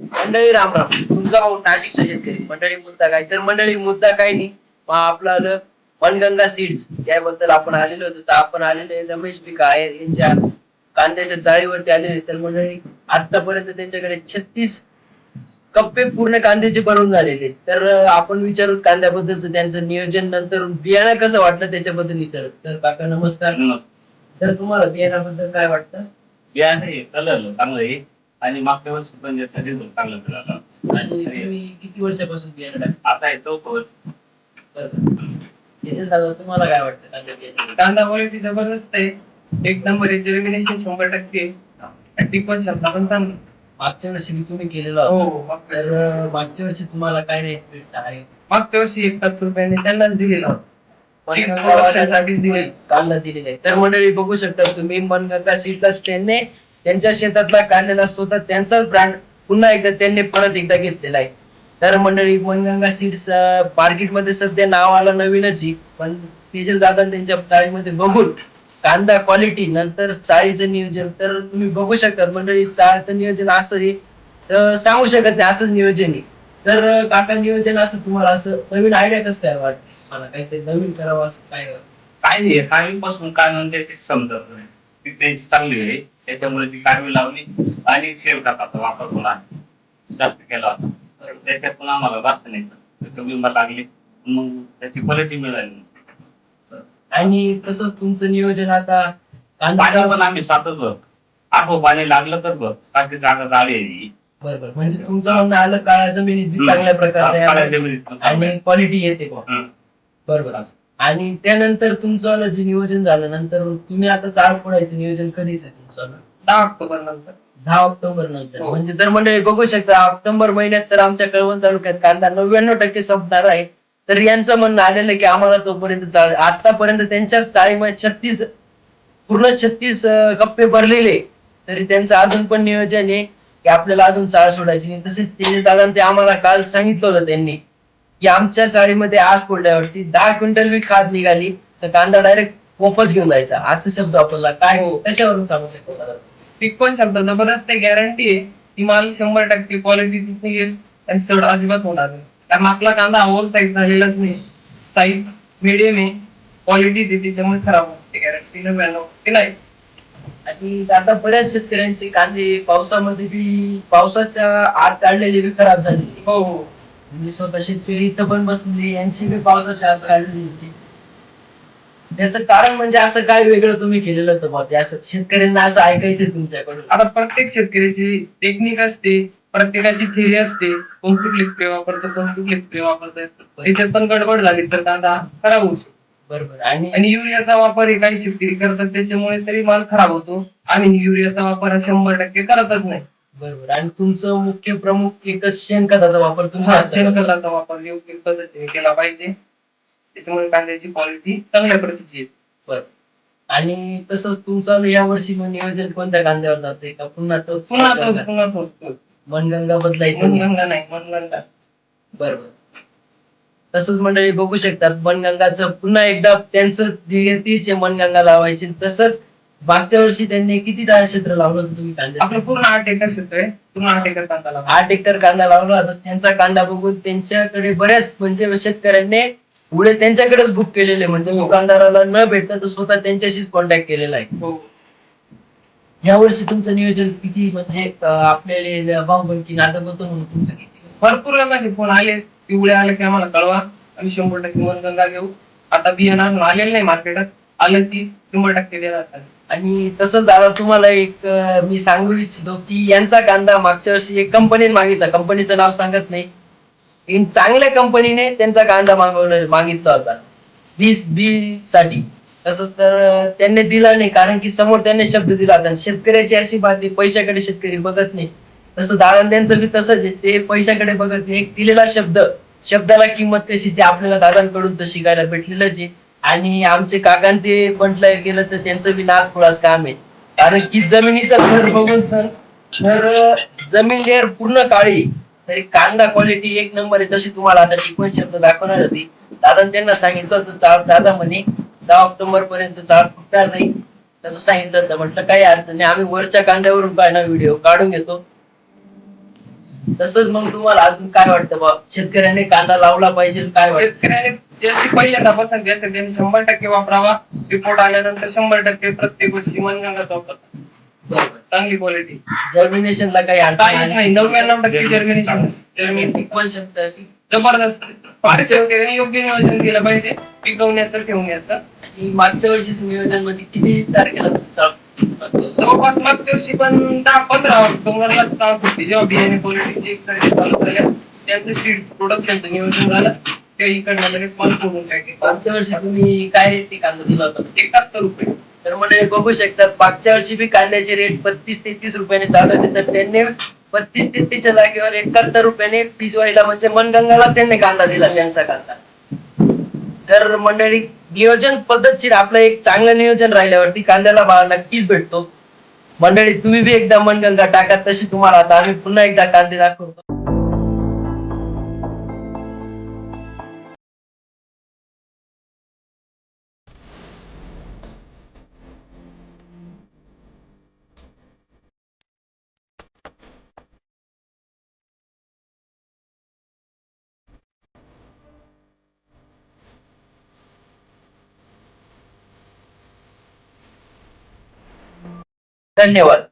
मंडळी रामराम तुमचा भाऊ नाशिकचा शेतकरी. मंडळी मुद्दा काय? तर मंडळी मुद्दा काय नाही? आपलं आलं मनगंगा सीड्स याबद्दल आपण आलेलो होतो. तर आपण आलेले रमेश बिका आहे. यांच्या कांद्याच्या चाळीवरती आलेले तर मंडळी आतापर्यंत त्यांच्याकडे छत्तीस कप्पे पूर्ण कांद्याचे बनवून झालेले तर आपण विचारू कांद्याबद्दलचं त्यांचं नियोजन नंतर बियाणं कसं वाटलं त्याच्याबद्दल विचारू. तर काका नमस्कार. तर तुम्हाला बियाणाबद्दल काय वाटतं? बियाणं चांगलं आहे. आणि मागच्या वर्षी पण जे result चांगलं मिळालं. आणि तुम्ही किती वर्षापासून बियाणं टाकता? आता त्याच्यात दादा तुम्हाला काय वाटतं? कांदा क्वालिटी जबरदस्त आहे. एक नंबर आहे जर्मिनेशन शंभर टक्के टिपण क्षमता पण चांगली मागच्या वर्षी मी तुम्ही केलेलं. हो मागच्या वर्षी- अं, मागच्या वर्षी तुम्हाला काय रेस्पेक्ट आहे? मागच्या वर्षी एकाहत्तर रुपयाने त्यांनाच दिलेला. Seeds production साठीच दिले कांदा दिलेला आहे. तर मंडळी बघू शकता तुम्ही मनगंगा सीडलाच त्यांनी त्यांच्या शेतातला कांद्याला स्वतः त्यांचाच ब्रँड पुन्हा एकदा त्यांनी परत एकदा घेतलेला आहे. तर मंडळी वनगंगा सीड्स मार्केटमध्ये सध्या नाव आलं नवीनच आहे. पण तेजल दादा त्यांच्या चाळीमध्ये बघून कांदा क्वालिटी नंतर चाळीचं नियोजन. तर तुम्ही बघू शकता मंडळी चाळीचं नियोजन असं आहे. तर सांगू शकत नाही असंच नियोजन आहे. तर काका नियोजन असं तुम्हाला असं नवीन आयडिया कसं काय वाटत? मला काहीतरी नवीन करावं असं काय? काय नाही काय म्हणते ते समजत नाही. ती त्यांची चांगली आहे. त्याच्यामुळे ती काढवी लावली आणि शेव टाकाचा वापर पुन्हा जास्त केला होता. त्याच्यात पण आम्हाला जास्त नाही कमी लागली. मग त्याची क्वालिटी मिळाली आणि तसंच तुमचं नियोजन आता कांद्याचा पण आम्ही सातच बघ. आठवं पाणी लागलं तर बघ. बाकी जागा जाळी आहे. बरोबर. म्हणजे तुमचं म्हणणं आलं काळ्या जमिनीत चांगल्या प्रकारचं आणि. क्वालिटी येते. बरोबर. आणि त्यानंतर तुमचं जे नियोजन झालं नंतर तुम्ही आता चाळ फोडायचं नियोजन कधीच आहे तुमचं? दहा ऑक्टोबर नंतर. दहा ऑक्टोबर नंतर. हो. म्हणजे तर मंडळी बघू शकता ऑक्टोबर महिन्यात तर आमच्या कळवण तालुक्यात कांदा नव्याण्णव टक्के संपणार आहे. तर यांचं म्हणणं आलेलं की आम्हाला तोपर्यंत चाळ आतापर्यंत त्यांच्या ताळीमध्ये छत्तीस पूर्ण छत्तीस कप्पे भरलेले तरी त्यांचं अजून पण नियोजन आहे की आपल्याला अजून चाळ सोडायची नाही. तसेच ते दादा ते आम्हाला काल सांगितलं होतं त्यांनी. की आमच्या चाळीमध्ये आज फोडल्यावरती दहा क्विंटल बी खाद निघाली तर कांदा डायरेक्ट मोफत घेऊन जायचा. असं शब्द वापरला काय हो. कशावरून सांगू शकतो दादा? टिकवण शब्द जबरदस्त गॅरंटी आहे ती माल शंभर टक्के क्वालिटी निघेल आणि सड अजिबात होणार नाही. कारण आपला कांदा ओव्हर साईज झालेलाच नाही. साईज मिडियम आहे. क्वालिटी ती त्याच्यामुळे खराब होते गॅरंटी नव्याण्णव ते नाही. आणि आता बऱ्याच शेतकऱ्यांचे कांदे पावसामध्ये बी पावसाच्या आत काढलेले बी खराब झालेले. हो हो. म्हणजे स्वतः शेतकरी इथं पण बसलेली यांची बी पावसाच्या आत काढलेली होती. त्याचं कारण म्हणजे असं काय वेगळं तुम्ही केलेलं होतं बुवा? ते असं शेतकऱ्यांना असं ऐकायचं तुमच्याकडून. आता प्रत्येक शेतकऱ्याची टेक्निक असते प्रत्येकाची थिअरी असते. कोण कुठले स्प्रे वापरतो कोण कुठले स्प्रे वापरतात. त्याच्यात पण गडबड झाली तर कांदा खराब होऊ शकतो. बरोबर. आणि आणि युरियाचा वापर हे काही शेतकरी करतात त्याच्यामुळे तरी माल खराब होतो. आम्ही युरियाचा वापर हा शंभर टक्के करतच नाही. बरोबर आणि तुमचं मुख्य प्रमुख एकच शेणखताचा वापर तुम्ही हा, जास्त करता. शेणखताचा वापर योग्य पद्धतीने केला पाहिजे त्याच्यामुळे कांद्याची क्वालिटी चांगल्या प्रतीची येते. आणि तसंच तुमचं या वर्षी मग नियोजन कोणत्या कांद्यावर जाते का पुन्हा तोच पुन्हा तोच पुन्हा तोच तोच. मनगंगा बदलायचं नाही. मनगंगा नाही मनगंगा बरोबर तसंच मंडळी बघू शकतात मनगंगाचं पुन्हा एकदा त्यांचं ध्येय तीच आहे मनगंगा लावायची तसंच मागच्या वर्षी त्यांनी किती दहा क्षेत्र लावलं होतं तुम्ही आपलं कांद्याचं पूर्ण आठ एकर क्षेत्र आहे. पूर्ण आठ एकर कांदा लावा आठ एकर कांदा लावला होता. त्यांचा कांदा बघून त्यांच्याकडे बऱ्याच म्हणजे शेतकऱ्यांनी पुढे त्यांच्याकडेच बुक केलेले म्हणजे दुकानदाराला न भेटता तर स्वतः त्यांच्याशीच कॉन्टॅक्ट केलेला आहे. हो. या वर्षी तुमचं नियोजन किती? म्हणजे अं, आपल्याला भाऊ बनकी नाटक होतं म्हणून तुमचं किती? भरपूर लोकांचे फोन आले. पिवळे आले की आम्हाला कळवा. आम्ही शंभर टक्के मनगंगा घेऊ. आता बियाणं अजून आलेलं नाही मार्केटात आलं ती शंभर टक्के देणार. आणि तसंच दादा तुम्हाला एक अं, मी सांगू इच्छितो की यांचा कांदा मागच्या वर्षी एक कंपनीने मागितला. कंपनीचं नाव सांगत नाही. इन चांगल्या कंपनीने त्यांचा कांदा मागवला मागितला होता. वीस बी साठी तसंच तर अं, त्यांनी दिला नाही. कारण की समोर त्यांनी शब्द दिला होता. आणि शेतकऱ्याची अशी बात आहे पैशाकडे शेतकरी बघत नाही. तसं दादा त्यांचं बी तसंच आहे. ते पैशाकडे बघत नाही. एक दिलेला शब्द शब्दाला किंमत कशी ते आपल्याला दादांकडून तर शिकायला भेटलेलंच आहे. आणि आमचे काकां ते म्हटलं गेलं तर त्यांचं बी नाच थोडाच काम आहे. कारण की जमिनीचं घर बघून सर तर जमीन लेअर पूर्ण काळी तरी कांदा क्वालिटी एक नंबर आहे. तशी तुम्हाला आता टिकवण शब्द दाखवणार होती. दादा त्यांना सांगितलं होतं चाळ दादा म्हणे दहा ऑक्टोबर पर्यंत चाळ फुटणार नाही. तसं सांगितलं होतं. म्हटलं काही अडचण नाही. आम्ही वरच्या कांद्यावरून काय ना व्हिडिओ. काढून घेतो. तसंच मग तुम्हाला अजून काय वाटतं बा शेतकऱ्याने कांदा लावला पाहिजे काय वाटतं? शेतकऱ्याने ज्याची पहिल्यांदा पसंती असेल त्यांनी शंभर टक्के वापरावा. रिपोर्ट आल्यानंतर शंभर टक्के प्रत्येक वर्षी मनगंगाचा वापरतात. बरोबर. चांगली क्वालिटी जर्मिनेशनला काही नाही नव्याण्णव टक्के जर्मिनेशन जर्मिनेशन पण शकतं की? जबरदस्त. फक्त शेतकऱ्यांनी योग्य नियोजन केलं पाहिजे. पिकवण्याचं ठेवण्याचं. आणि मागच्या वर्षीच नियोजनमध्ये किती तारखेला? चालू जवळपास मागच्या वर्षी पण दहा पंधरा डोंगरला काम होती जेव्हा बियाणे क्वालिटीची खरेदी चालू झाल्या त्यांचं सीड्स प्रोडक्शनचं नियोजन झालं. ते इकडनं लगेच माल करून टाकले. मागच्या वर्षी तुम्ही काय रेट कांदा दिला होता? एकाहत्तर रुपये. तर मंडळी बघू शकतात मागच्या वर्षी बी कांद्याचे रेट बत्तीस तेहतीस रुपयाने चालू होते. तर त्यांनी बत्तीस तेहतीसच्या जागेवर एकाहत्तर रुपयाने पिसवायला म्हणजे मनगंगाला त्यांनी कांदा दिला त्यांचा कांदा. तर मंडळी नियोजन पद्धतशीर आपलं एक चांगलं नियोजन राहिल्यावरती कांद्याला भाव नक्कीच भेटतो. मंडळी तुम्ही बी एकदा मनगंगा टाका तशी तुम्हाला. आता आम्ही पुन्हा एकदा कांदे दाखवतो. धन्यवाद.